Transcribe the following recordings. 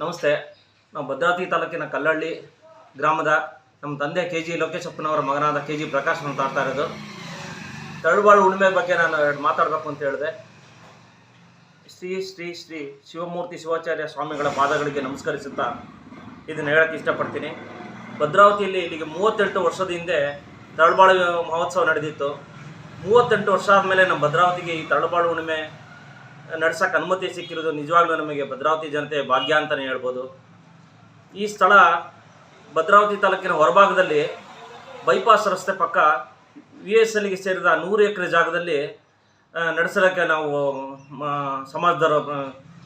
ನಮಸ್ತೆ. ನಾವು ಭದ್ರಾವತಿ ತಾಲೂಕಿನ ಕಲ್ಲಹಳ್ಳಿ ಗ್ರಾಮದ ನಮ್ಮ ತಂದೆ ಕೆ ಜಿ ಲೋಕೇಶಪ್ಪನವರ ಮಗನಾದ ಕೆ ಜಿ ಪ್ರಕಾಶ್ ಅಂತ ಆಡ್ತಾ ಇರೋದು. ತಳುಬಾಳು ಉಳುಮೆ ಬಗ್ಗೆ ನಾನು ಎರಡು ಮಾತಾಡಬೇಕು ಅಂತ ಹೇಳಿದೆ. ಶ್ರೀ ಶ್ರೀ ಶ್ರೀ ಶಿವಮೂರ್ತಿ ಶಿವಾಚಾರ್ಯ ಸ್ವಾಮಿಗಳ ಪಾದಗಳಿಗೆ ನಮಸ್ಕರಿಸುತ್ತಾ ಇದನ್ನು ಹೇಳಕ್ಕೆ ಇಷ್ಟಪಡ್ತೀನಿ. ಭದ್ರಾವತಿಯಲ್ಲಿ ಇಲ್ಲಿಗೆ ಮೂವತ್ತೆಂಟು ವರ್ಷದ ಹಿಂದೆ ತರಳ್ಬಾಳು ಮಹೋತ್ಸವ ನಡೆದಿತ್ತು. ಮೂವತ್ತೆಂಟು ವರ್ಷ ಆದಮೇಲೆ ನಮ್ಮ ಭದ್ರಾವತಿಗೆ ಈ ತರಳ್ಬಾಳು ಹುಣ್ಣಿಮೆ ನಡ್ಸಕ್ಕೆ ಅನುಮತಿ ಸಿಕ್ಕಿರೋದು ನಿಜವಾಗ್ಲೂ ನಮಗೆ ಭದ್ರಾವತಿ ಜನತೆ ಭಾಗ್ಯ ಅಂತಲೇ ಹೇಳ್ಬೋದು. ಈ ಸ್ಥಳ ಭದ್ರಾವತಿ ತಾಲೂಕಿನ ಹೊರಭಾಗದಲ್ಲಿ ಬೈಪಾಸ್ ರಸ್ತೆ ಪಕ್ಕ ವಿ ಎಸ್ ಎಲ್ಗೆ ಸೇರಿದ ನೂರು ಎಕರೆ ಜಾಗದಲ್ಲಿ ನಡೆಸಲಿಕ್ಕೆ ನಾವು ಸಮಾಜದವರು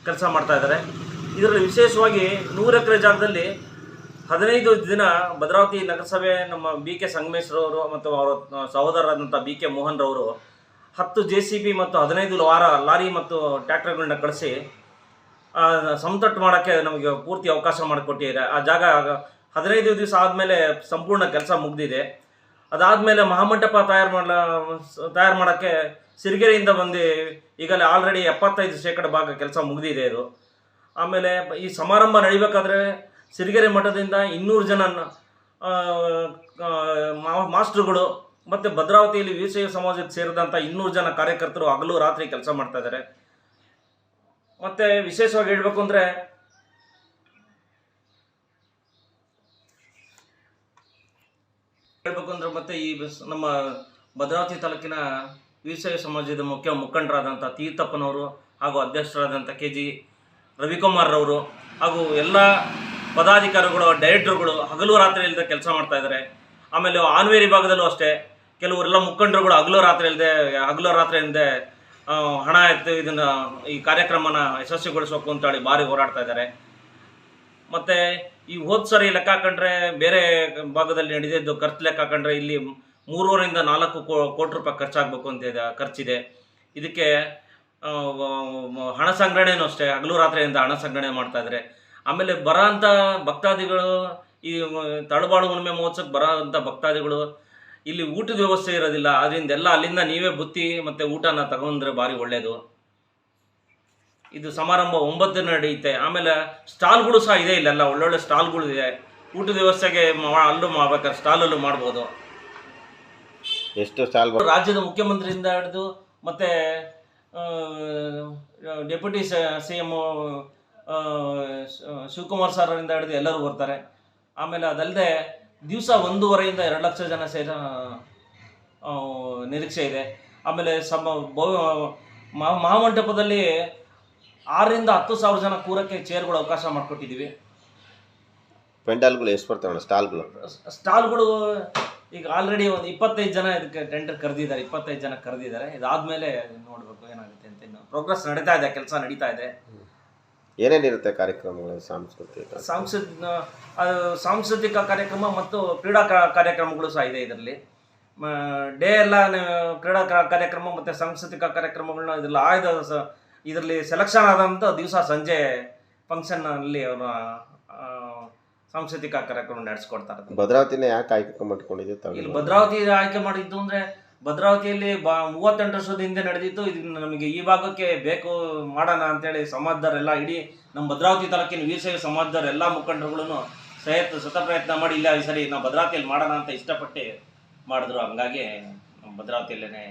ಕೆಲಸ ಮಾಡ್ತಾ ಇದ್ದಾರೆ. ಇದರಲ್ಲಿ ವಿಶೇಷವಾಗಿ ನೂರು ಎಕರೆ ಜಾಗದಲ್ಲಿ ಹದಿನೈದು ದಿನ ಭದ್ರಾವತಿ ನಗರಸಭೆ ನಮ್ಮ ಬಿ ಕೆ ಸಂಗಮೇಶ್ವರವರು ಮತ್ತು ಅವರ ಸಹೋದರರಾದಂಥ ಬಿ ಕೆ ಮೋಹನ್ ರವರು ಹತ್ತು ಜೆ ಸಿ ಬಿ ಮತ್ತು ಹದಿನೈದು ವಾರ ಲಾರಿ ಮತ್ತು ಟ್ರ್ಯಾಕ್ಟರ್ಗಳನ್ನ ಕಳಿಸಿ ಸಮತಟ್ಟು ಮಾಡೋಕ್ಕೆ ನಮಗೆ ಪೂರ್ತಿ ಅವಕಾಶ ಮಾಡಿಕೊಟ್ಟಿದ್ದಾರೆ. ಆ ಜಾಗ ಹದಿನೈದು ದಿವಸ ಆದಮೇಲೆ ಸಂಪೂರ್ಣ ಕೆಲಸ ಮುಗಿದಿದೆ. ಅದಾದಮೇಲೆ ಮಹಾಮಂಟಪ ತಯಾರು ಮಾಡ ತಯಾರು ಮಾಡೋಕ್ಕೆ ಸಿರಿಗೆರೆಯಿಂದ ಬಂದು ಈಗಲೇ ಆಲ್ರೆಡಿ ಎಪ್ಪತ್ತೈದು ಶೇಕಡ ಭಾಗ ಕೆಲಸ ಮುಗಿದಿದೆ ಇದು. ಆಮೇಲೆ ಈ ಸಮಾರಂಭ ನಡಿಬೇಕಾದ್ರೆ ಸಿರಿಗೆರೆ ಮಠದಿಂದ ಇನ್ನೂರು ಜನ ಮಾಸ್ಟ್ರುಗಳು ಮತ್ತು ಭದ್ರಾವತಿಯಲ್ಲಿ ವೀರಶೈವ ಸಮಾಜಕ್ಕೆ ಸೇರಿದಂಥ ಇನ್ನೂರು ಜನ ಕಾರ್ಯಕರ್ತರು ಹಗಲು ರಾತ್ರಿ ಕೆಲಸ ಮಾಡ್ತಾ ಇದ್ದಾರೆ ಮತ್ತು ವಿಶೇಷವಾಗಿ ಹೇಳಬೇಕು ಅಂದರೆ ಹೇಳ್ಬೇಕು ಅಂದ್ರೆ ಮತ್ತೆ ಈ ನಮ್ಮ ಭದ್ರಾವತಿ ತಾಲೂಕಿನ ವೀರಶೈವ ಸಮಾಜದ ಮುಖ್ಯ ಮುಖಂಡರಾದಂಥ ತೀರ್ಥಪ್ಪನವರು ಹಾಗೂ ಅಧ್ಯಕ್ಷರಾದಂಥ ಕೆ ಜಿ ರವಿಕುಮಾರ್ರವರು ಹಾಗೂ ಎಲ್ಲ ಪದಾಧಿಕಾರಿಗಳು ಡೈರೆಕ್ಟರ್ಗಳು ಹಗಲು ರಾತ್ರಿ ಇಲ್ಲದೆ ಕೆಲಸ ಮಾಡ್ತಾ ಇದ್ದಾರೆ ಆಮೇಲೆ ಆನ್ವೇರಿ ಭಾಗದಲ್ಲೂ ಅಷ್ಟೇ ಕೆಲವರೆಲ್ಲ ಮುಖಂಡರುಗಳು ಹಗಲು ರಾತ್ರಿ ಇಲ್ಲದೆ ಹಗಲು ರಾತ್ರಿ ಇಲ್ಲದೆ ಹಣ ಎತ್ತು ಇದನ್ನ ಈ ಕಾರ್ಯಕ್ರಮನ ಯಶಸ್ವಿಗೊಳಿಸಬೇಕು ಅಂತೇಳಿ ಭಾರಿ ಹೋರಾಡ್ತಾ ಇದ್ದಾರೆ. ಮತ್ತೆ ಈ ಹೋದ್ ಸರಿ ಲೆಕ್ಕ ಹಾಕೊಂಡ್ರೆ ಬೇರೆ ಭಾಗದಲ್ಲಿ ನಡೆದಿದ್ದು ಖರ್ಚು ಲೆಕ್ಕ ಹಾಕೊಂಡ್ರೆ ಇಲ್ಲಿ ಮೂರುವರೆಯಿಂದ ನಾಲ್ಕು ಕೋಟಿ ರೂಪಾಯಿ ಖರ್ಚಾಗಬೇಕು ಅಂತ ಇದೆ, ಖರ್ಚಿದೆ. ಇದಕ್ಕೆ ಹಣ ಸಂಗ್ರಹಣೆನೂ ಅಷ್ಟೇ, ಹಗಲು ರಾತ್ರಿಯಿಂದ ಹಣ ಸಂಗ್ರಹಣೆ ಮಾಡ್ತಾ ಇದ್ದಾರೆ. ಆಮೇಲೆ ಬರೋಂಥ ಭಕ್ತಾದಿಗಳು, ಈ ತಳಬಾಳು ಹುಣ್ಣಿಮೆ ಮಹೋತ್ಸವಕ್ಕೆ ಬರೋಂಥ ಭಕ್ತಾದಿಗಳು ಇಲ್ಲಿ ಊಟದ ವ್ಯವಸ್ಥೆ ಇರೋದಿಲ್ಲ ಅದರಿಂದ ಎಲ್ಲ ಅಲ್ಲಿಂದ ನೀವೇ ಬುತ್ತಿ ಮತ್ತು ಊಟನ ತಗೊಂಡ್ರೆ ಭಾರಿ ಒಳ್ಳೇದು. ಇದು ಸಮಾರಂಭ ಒಂಬತ್ತು ನಡೆಯುತ್ತೆ ಆಮೇಲೆ ಸ್ಟಾಲ್ಗಳು ಸಹ ಇದೆ ಇಲ್ಲೆಲ್ಲ ಒಳ್ಳೊಳ್ಳೆ ಸ್ಟಾಲ್ಗಳು ಇದೆ. ಊಟದ ವ್ಯವಸ್ಥೆಗೆ ಅಲ್ಲೂ ಮಾಡ್ಬೇಕಾದ್ರೆ ಸ್ಟಾಲಲ್ಲೂ ಮಾಡ್ಬೋದು. ಎಷ್ಟು ಸ್ಟಾಲ್ ರಾಜ್ಯದ ಮುಖ್ಯಮಂತ್ರಿಯಿಂದ ಹಿಡಿದು ಮತ್ತೆ ಡೆಪ್ಯೂಟಿ ಸಿ ಎಂ ಶಿವಕುಮಾರ್ ಸರಿಂದ ಹಿಡಿದು ಎಲ್ಲರೂ ಬರ್ತಾರೆ. ಆಮೇಲೆ ಅದಲ್ಲದೆ ದಿವಸ ಒಂದೂವರೆಯಿಂದ ಎರಡು ಲಕ್ಷ ಜನ ಸೇರ ಆ, ನಿರೀಕ್ಷೆ ಇದೆ. ಆಮೇಲೆ ಸಮ ಬೌ ಮಹಾ- ಮಹಾಮಂಟಪದಲ್ಲಿ ಆರರಿಂದ ಹತ್ತು ಸಾವಿರ ಜನ ಕೂರಕ್ಕೆ ಚೇರ್ಗಳು ಅವಕಾಶ ಮಾಡಿಕೊಟ್ಟಿದ್ದೀವಿ. ಪೆಂಡಾಲ್ಗಳು ಎಷ್ಟು ಬರ್ತವೆ ಸ್ಟಾಲ್ಗಳು? ಸ್ಟಾಲ್ಗಳು ಈಗ ಆಲ್ರೆಡಿ ಒಂದು ಇಪ್ಪತ್ತೈದು ಜನ ಇದಕ್ಕೆ ಟೆಂಡರ್ ಕರೆದಿದ್ದಾರೆ ಇಪ್ಪತ್ತೈದು ಜನ ಕರೆದಿದ್ದಾರೆ. ಇದಾದಮೇಲೆ ನೋಡಬೇಕು ಏನಾಗುತ್ತೆ ಅಂತ ಇನ್ನು. ಪ್ರೋಗ್ರೆಸ್ ನಡೀತಾ ಇದೆ ಕೆಲಸ ನಡೀತಾ ಇದೆ. ಏನೇನಿರುತ್ತೆ ಕಾರ್ಯಕ್ರಮಗಳು ಸಾಂಸ್ಕೃತಿಕ? ಸಾಂಸ್ಕೃತಿಕ ಸಾಂಸ್ಕೃತಿಕ ಕಾರ್ಯಕ್ರಮ ಮತ್ತು ಕ್ರೀಡಾ ಕಾರ್ಯಕ್ರಮಗಳು ಸಹ ಇದೆ ಇದರಲ್ಲಿ. ಡೇ ಎಲ್ಲ ಕ್ರೀಡಾ ಕಾರ್ಯಕ್ರಮ ಮತ್ತು ಸಾಂಸ್ಕೃತಿಕ ಕಾರ್ಯಕ್ರಮಗಳನ್ನ ಇದರಲ್ಲಿ ಆಯ್ದ ಇದರಲ್ಲಿ ಸೆಲೆಕ್ಷನ್ ಆದಂಥ ದಿವಸ ಸಂಜೆ ಫಂಕ್ಷನ್ನಲ್ಲಿ ಅವರು ಸಾಂಸ್ಕೃತಿಕ ಕಾರ್ಯಕ್ರಮ ನಡೆಸ್ಕೊಡ್ತಾರೆ. ಭದ್ರಾವತಿನೇ ಯಾಕೆ ಆಯ್ಕೆ ಮಾಡ್ಕೊಂಡಿದ್ದೀವಿ ಇಲ್ಲಿ ಭದ್ರಾವತಿ ಆಯ್ಕೆ ಮಾಡಿದ್ದು ಅಂದ್ರೆ ಭದ್ರಾವತಿಯಲ್ಲಿ ಬಾ, ಮೂವತ್ತೆಂಟು ವರ್ಷದ ಹಿಂದೆ ನಡೆದಿತ್ತು. ಇದನ್ನು ನಮಗೆ ಈ ಭಾಗಕ್ಕೆ ಬೇಕು, ಮಾಡೋಣ ಅಂತೇಳಿ ಸಮಾಜದವರೆಲ್ಲ ಇಡೀ ನಮ್ಮ ಭದ್ರಾವತಿ ತಾಲೂಕಿನ ವೀರಶೈವ ಸಮಾಜದವ್ರ ಎಲ್ಲ ಮುಖಂಡರುಗಳು ಸಹಿತ ಸತ ಪ್ರಯತ್ನ ಮಾಡಿ, ಇಲ್ಲ ಈ ಸರಿ ನಾವು ಭದ್ರಾವತಿಯಲ್ಲಿ ಮಾಡೋಣ ಅಂತ ಇಷ್ಟಪಟ್ಟು ಮಾಡಿದ್ರು. ಹಂಗಾಗಿ ನಮ್ಮ ಭದ್ರಾವತಿಯಲ್ಲೇ